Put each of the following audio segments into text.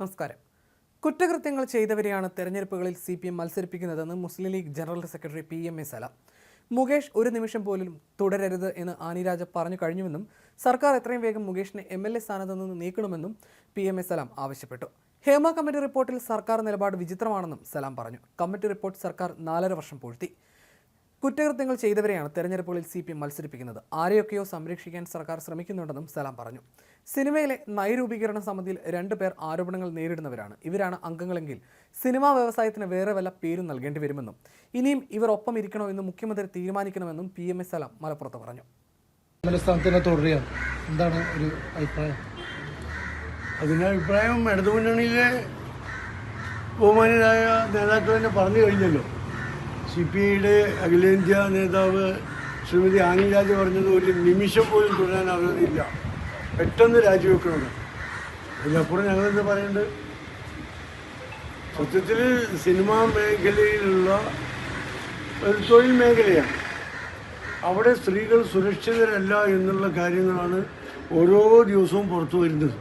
നമസ്കാരം. കുറ്റകൃത്യങ്ങൾ ചെയ്തവരെയാണ് തെരഞ്ഞെടുപ്പുകളിൽ C P M മത്സരിപ്പിക്കുന്നതെന്ന് Muslim League general secretary P M A Salam. Mukesh ഒരു നിമിഷം പോലും തുടരരുത് എന്ന് ആനിരാജ പറഞ്ഞു കഴിഞ്ഞുവെന്നും സർക്കാർ എത്രയും വേഗം മുകേഷിനെ എം എൽ എ സ്ഥാനത്ത് നിന്ന് നീക്കണമെന്നും പി എം എ സലാം ആവശ്യപ്പെട്ടു. ഹേമ കമ്മിറ്റി റിപ്പോർട്ടിൽ സർക്കാർ നിലപാട് വിചിത്രമാണെന്നും സലാം പറഞ്ഞു. കമ്മിറ്റി റിപ്പോർട്ട് സർക്കാർ നാലര വർഷം പൂഴ്ത്തി. കുറ്റകൃത്യങ്ങൾ ചെയ്തവരെയാണ് തെരഞ്ഞെടുപ്പുകളിൽ സി പി എം മത്സരിപ്പിക്കുന്നത്. ആരെയൊക്കെയോ സംരക്ഷിക്കാൻ സർക്കാർ ശ്രമിക്കുന്നുണ്ടെന്നും സലാം പറഞ്ഞു. സിനിമയിലെ നയരൂപീകരണ സമിതിയിൽ രണ്ട് പേർ ആരോപണങ്ങൾ നേരിടുന്നവരാണ്. ഇവരാണ് അംഗങ്ങളെങ്കിൽ സിനിമാ വ്യവസായത്തിന് വേറെ വല്ല പേരും നൽകേണ്ടി വരുമെന്നും ഇനിയും ഇവർ ഒപ്പം ഇരിക്കണോ എന്ന് മുഖ്യമന്ത്രി തീരുമാനിക്കണമെന്നും പി എം എസ് സലാം മലപ്പുറത്ത് പറഞ്ഞു. തുടരുകയാണ്. എന്താണ് ഒരു അഭിപ്രായം? അതിന്റെ അഭിപ്രായം ഇടതുമുന്നണിയിലെ ബഹുമാനരായ നേതാക്കൾ തന്നെ പറഞ്ഞു കഴിഞ്ഞല്ലോ. സി പി ഐയുടെ അഖിലേന്ത്യാ നേതാവ് ശ്രീമതി ആനിരാജ് പറഞ്ഞത് ഒരു നിമിഷം പോലും തുടരാൻ അവരില്ല പെട്ടെന്ന് രാജിവെക്കണമെന്ന്. അതിനപ്പുറം ഞങ്ങളെന്ത് പറയുന്നുണ്ട് സത്യത്തിൽ സിനിമാ മേഖലയിലുള്ള ഒരു തൊഴിൽ മേഖലയാണ്. അവിടെ സ്ത്രീകൾ സുരക്ഷിതരല്ല എന്നുള്ള കാര്യങ്ങളാണ് ഓരോ ദിവസവും പുറത്തു വരുന്നത്.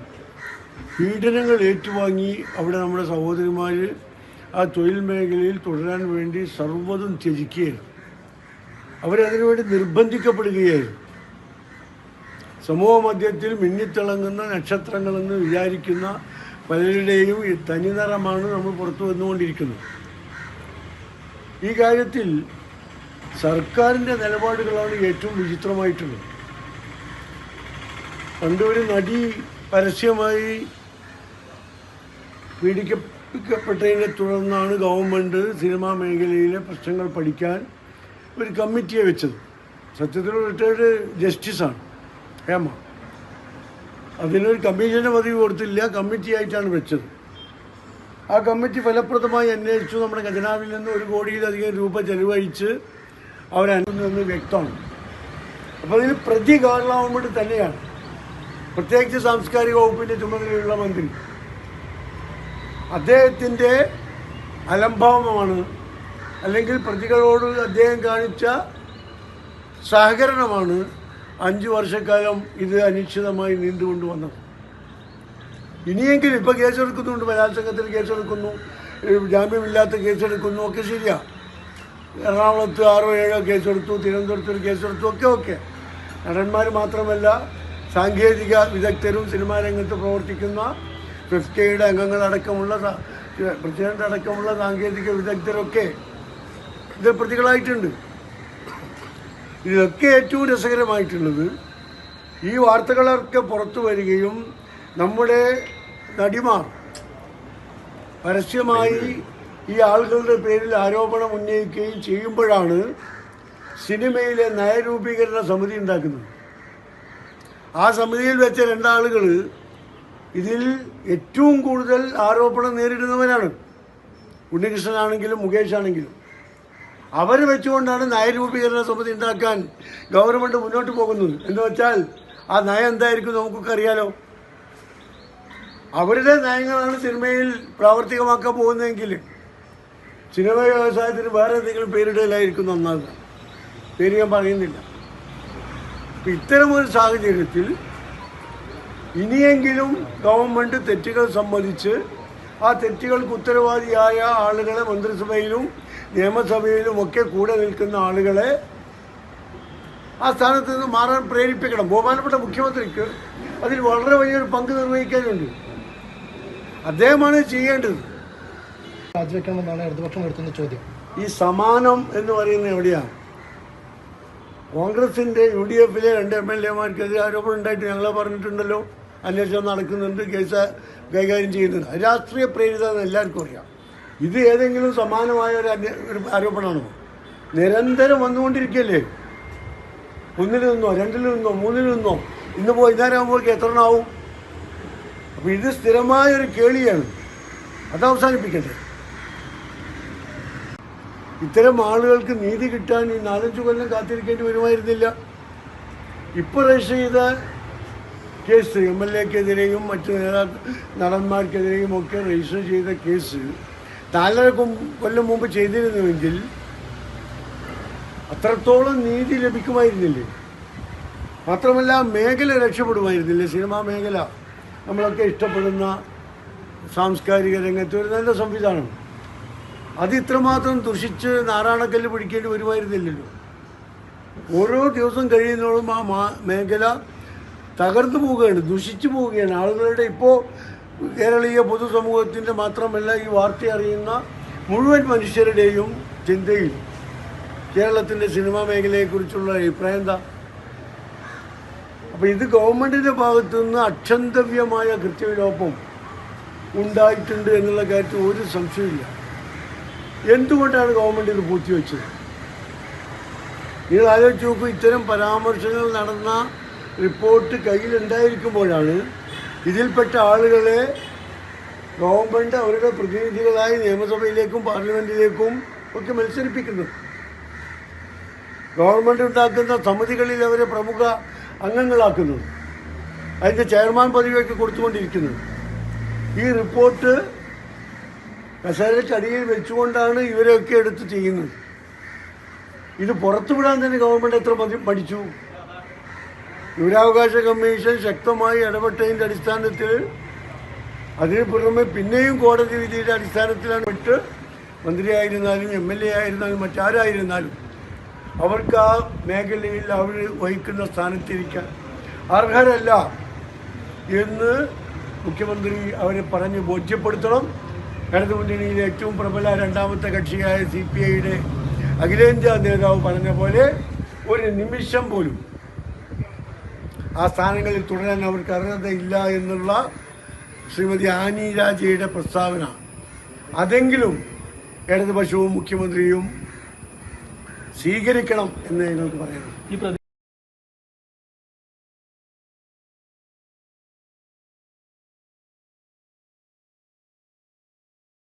പീഡനങ്ങൾ ഏറ്റുവാങ്ങി അവിടെ നമ്മുടെ സഹോദരിമാർ ആ തൊഴിൽ മേഖലയിൽ തുടരാൻ വേണ്ടി സർവതും ത്യജിക്കുകയായിരുന്നു. അവരതിനുവേണ്ടി നിർബന്ധിക്കപ്പെടുകയായിരുന്നു. സമൂഹ മധ്യത്തിൽ മിന്നിത്തിളങ്ങുന്ന നക്ഷത്രങ്ങളെന്ന് വിചാരിക്കുന്ന പലരുടെയും ഈ തനിനിറമാണ് നമ്മൾ പുറത്തു വന്നുകൊണ്ടിരിക്കുന്നത്. ഈ കാര്യത്തിൽ സർക്കാരിന്റെ നിലപാടുകളാണ് ഏറ്റവും വിചിത്രമായിട്ടുള്ളത്. പണ്ട് ഒരു നടി പരസ്യമായി പീഡിക്കപ്പെട്ടതിനെ തുടർന്നാണ് ഗവൺമെന്റ് സിനിമാ മേഖലയിലെ പ്രശ്നങ്ങൾ പഠിക്കാൻ ഒരു കമ്മിറ്റിയെ വെച്ചത്. സത്യത്തിൽ റിട്ടയർഡ് ജസ്റ്റിസാണ് ഹേമ. അതിനൊരു കമ്മീഷന്റെ പദവി കൊടുത്തില്ല കമ്മിറ്റി ആയിട്ടാണ് വെച്ചത്. ആ കമ്മിറ്റി ഫലപ്രദമായി അന്വേഷിച്ചു. നമ്മുടെ ഖജനാവിൽ നിന്ന് ഒരു കോടിയിലധികം രൂപ ചെലവഴിച്ച് അവരനുഭവം വ്യക്തമാണ്. അപ്പോൾ അതിന് പ്രതി ഗവൺമെന്റ് തന്നെയാണ്. പ്രത്യേകിച്ച് സാംസ്കാരിക വകുപ്പിന്റെ ചുമതലയുള്ള മന്ത്രി. അദ്ദേഹത്തിന്റെ അലംഭാവമാണ് അല്ലെങ്കിൽ പ്രതികളോട് അദ്ദേഹം കാണിച്ച സഹകരണമാണ് അഞ്ച് വർഷക്കാലം ഇത് അനിശ്ചിതമായി നീണ്ടുകൊണ്ട് വന്നത് ഇനിയെങ്കിലും ഇപ്പോൾ കേസെടുക്കുന്നുണ്ട് ബലാത്സംഗത്തിൽ കേസെടുക്കുന്നു ജാമ്യമില്ലാത്ത കേസെടുക്കുന്നു ഒക്കെ ശരിയാണ് എറണാകുളത്ത് ആറോ ഏഴോ കേസെടുത്തു തിരുവനന്തപുരത്ത് ഒരു കേസെടുത്തു ഒക്കെ ഓക്കെ. നടന്മാർ മാത്രമല്ല സാങ്കേതിക വിദഗ്ധരും സിനിമാ രംഗത്ത് പ്രവർത്തിക്കുന്ന ഫിഫ്കയുടെ അംഗങ്ങളടക്കമുള്ള പ്രസിഡന്റ് അടക്കമുള്ള സാങ്കേതിക വിദഗ്ധരൊക്കെ ഇത് പ്രതികളായിട്ടുണ്ട്. ഇതൊക്കെ ഏറ്റവും രസകരമായിട്ടുള്ളത് ഈ വാർത്തകളൊക്കെ പുറത്തു വരികയും നമ്മുടെ നടിമാർ പരസ്യമായി ഈ ആളുകളുടെ പേരിൽ ആരോപണം ഉന്നയിക്കുകയും ചെയ്യുമ്പോഴാണ് സിനിമയിലെ നയരൂപീകരണ സമിതി ഉണ്ടാക്കുന്നത്. ആ സമിതിയിൽ വെച്ച രണ്ടാളുകൾ ഇതിൽ ഏറ്റവും കൂടുതൽ ആരോപണം നേരിടുന്നവരാണ്. ഉണ്ണികൃഷ്ണനാണെങ്കിലും മുകേഷ് ആണെങ്കിലും അവർ വെച്ചുകൊണ്ടാണ് നയരൂപീകരണ സമിതി ഉണ്ടാക്കാൻ ഗവൺമെന്റ് മുന്നോട്ട് പോകുന്നത്. എന്ന് വെച്ചാൽ ആ നയം എന്തായിരിക്കും നമുക്കൊക്കെ അറിയാലോ. അവരുടെ നയങ്ങളാണ് സിനിമയിൽ പ്രാവർത്തികമാക്കാൻ പോകുന്നതെങ്കിൽ സിനിമ വ്യവസായത്തിന് വേറെ എന്തെങ്കിലും പേരിടലായിരിക്കും നന്നാകുക പേര് ഞാൻ പറയുന്നില്ല. ഇത്തരമൊരു സാഹചര്യത്തിൽ ഇനിയെങ്കിലും ഗവൺമെന്റ് തെറ്റുകൾ സംബന്ധിച്ച് ആ തെറ്റുകൾക്ക് ഉത്തരവാദിയായ ആളുകളെ മന്ത്രിസഭയിലും നിയമസഭയിലും ഒക്കെ കൂടെ നിൽക്കുന്ന ആളുകളെ ആ സ്ഥാനത്ത് നിന്ന് മാറാൻ പ്രേരിപ്പിക്കണം. ബഹുമാനപ്പെട്ട മുഖ്യമന്ത്രിക്ക് അതിൽ വളരെ വലിയൊരു പങ്ക് നിർവഹിക്കാനുണ്ട്. അദ്ദേഹമാണ് ചെയ്യേണ്ടത്. രാജിവെക്കണമെന്നാണ് ഇടതുപക്ഷം നടത്തുന്ന ചോദ്യം. ഈ സമാനം എന്ന് പറയുന്നത് എവിടെയാണ്? കോൺഗ്രസിന്റെ യു ഡി എഫിലെ രണ്ട് എം എൽ എമാർക്കെതിരെ ആരോപണം ഉണ്ടായിട്ട് ഞങ്ങളെ പറഞ്ഞിട്ടുണ്ടല്ലോ. അന്വേഷണം നടക്കുന്നുണ്ട് കേസ് കൈകാര്യം ചെയ്യുന്നുണ്ട്. രാഷ്ട്രീയ പ്രേരിതമെന്ന് എല്ലാവർക്കും അറിയാം. ഇത് ഏതെങ്കിലും സമാനമായ ഒരു ഒരു ആരോപണമാണോ? നിരന്തരം വന്നുകൊണ്ടിരിക്കുകയല്ലേ? ഒന്നിൽ നിന്നോ രണ്ടിൽ നിന്നോ മൂന്നിൽ നിന്നോ ഇന്ന് വൈകുന്നേരം ആകുമ്പോഴേക്ക് എത്ര എണ്ണമാവും അപ്പോൾ ഇത് സ്ഥിരമായൊരു കേളിയാണ്. അത് അവസാനിപ്പിക്കട്ടെ. ഇത്തരം ആളുകൾക്ക് നീതി കിട്ടാൻ ഈ നാലഞ്ച് കൊല്ലം കാത്തിരിക്കേണ്ടി വരുമായിരുന്നില്ല. ഇപ്പോൾ രജിസ്റ്റർ ചെയ്ത കേസ് എം എൽ എക്കെതിരെയും മറ്റ് നേതാ നടന്മാർക്കെതിരെയും ഒക്കെ രജിസ്റ്റർ ചെയ്ത കേസ് നാലര കൊല്ലം മുമ്പ് ചെയ്തിരുന്നുവെങ്കിൽ അത്രത്തോളം നീതി ലഭിക്കുമായിരുന്നില്ലേ? മാത്രമല്ല മേഖല രക്ഷപ്പെടുമായിരുന്നില്ലേ? സിനിമാ മേഖല. നമ്മളൊക്കെ ഇഷ്ടപ്പെടുന്ന സാംസ്കാരിക രംഗത്ത് ഒരു നല്ല സംവിധാനം. അത് ഇത്രമാത്രം ദുഷിച്ച് നാരായണക്കല്ല് പിടിക്കേണ്ടി വരുമായിരുന്നില്ലല്ലോ. ഓരോ ദിവസം കഴിയുന്നതോളം ആ മേഖല തകർന്നു പോവുകയാണ് ദുഷിച്ചു പോവുകയാണ്. ആളുകളുടെ ഇപ്പോൾ കേരളീയ പൊതുസമൂഹത്തിന്റെ മാത്രമല്ല ഈ വാർത്ത അറിയുന്ന മുഴുവൻ മനുഷ്യരുടെയും ചിന്തയിൽ കേരളത്തിന്റെ സിനിമാ മേഖലയെക്കുറിച്ചുള്ള അഭിപ്രായം എന്താ? അപ്പോൾ ഇത് ഗവൺമെന്റിന്റെ ഭാഗത്തു നിന്ന് അക്ഷന്തവ്യമായ കൃത്യവിലോപം ഉണ്ടായിട്ടുണ്ട് എന്നുള്ള കാര്യത്തിൽ ഒരു സംശയമില്ല എന്തുകൊണ്ടാണ് ഗവൺമെന്റ് ഇത് പൂർത്തിവെച്ചത് നിങ്ങൾ ആലോചിച്ച് നോക്കൂ ഇത്തരം പരാമർശങ്ങൾ നടന്ന റിപ്പോർട്ട് കയ്യിലുണ്ടായിരിക്കുമ്പോഴാണ് ഇതിൽപ്പെട്ട ആളുകളെ ഗവൺമെന്റ് അവരുടെ പ്രതിനിധികളായി നിയമസഭയിലേക്കും പാർലമെന്റിലേക്കും ഒക്കെ മത്സരിപ്പിക്കുന്നത് ഗവൺമെന്റ് ഉണ്ടാക്കുന്ന സമിതികളിൽ അവരെ പ്രമുഖ അംഗങ്ങളാക്കുന്നത് അതിന്റെ ചെയർമാൻ പദവിയൊക്കെ കൊടുത്തുകൊണ്ടിരിക്കുന്നത് ഈ റിപ്പോർട്ട് കസേരക്കടിയിൽ വെച്ചുകൊണ്ടാണ് ഇവരെയൊക്കെ എടുത്ത് ചെയ്യുന്നത്. ഇത് പുറത്തുവിടാൻ തന്നെ ഗവൺമെന്റ് എത്ര പഠിച്ചു വിവരാവകാശ കമ്മീഷൻ ശക്തമായി ഇടപെട്ടതിന്റെ അടിസ്ഥാനത്തിൽ അതിന് പുറമെ പിന്നെയും കോടതി വിധിയുടെ അടിസ്ഥാനത്തിലാണ് വിട്ട് മന്ത്രിയായിരുന്നാലും എം എൽ എ ആയിരുന്നാലും മറ്റാരായിരുന്നാലും അവർക്ക് ആ മേഖലയിൽ അവർ വഹിക്കുന്ന സ്ഥാനത്തിരിക്കാൻ അർഹരല്ല എന്ന് മുഖ്യമന്ത്രി അവരെ പറഞ്ഞ് ബോധ്യപ്പെടുത്തണം. ഇടതുമുന്നണിയിലെ ഏറ്റവും പ്രബല രണ്ടാമത്തെ കക്ഷിയായ സി പി ഐയുടെ അഖിലേന്ത്യാ നേതാവ് പറഞ്ഞ പോലെ ഒരു നിമിഷം പോലും ആ സ്ഥാനങ്ങളിൽ തുടരാൻ അവർക്ക് അർഹതയില്ല എന്നുള്ള ശ്രീമതി ആനി രാജയുടെ പ്രസ്താവന. അതെങ്കിലും ഇടതുപക്ഷവും മുഖ്യമന്ത്രിയും സ്വീകരിക്കണം എന്ന് ഞങ്ങൾക്ക് പ്രതി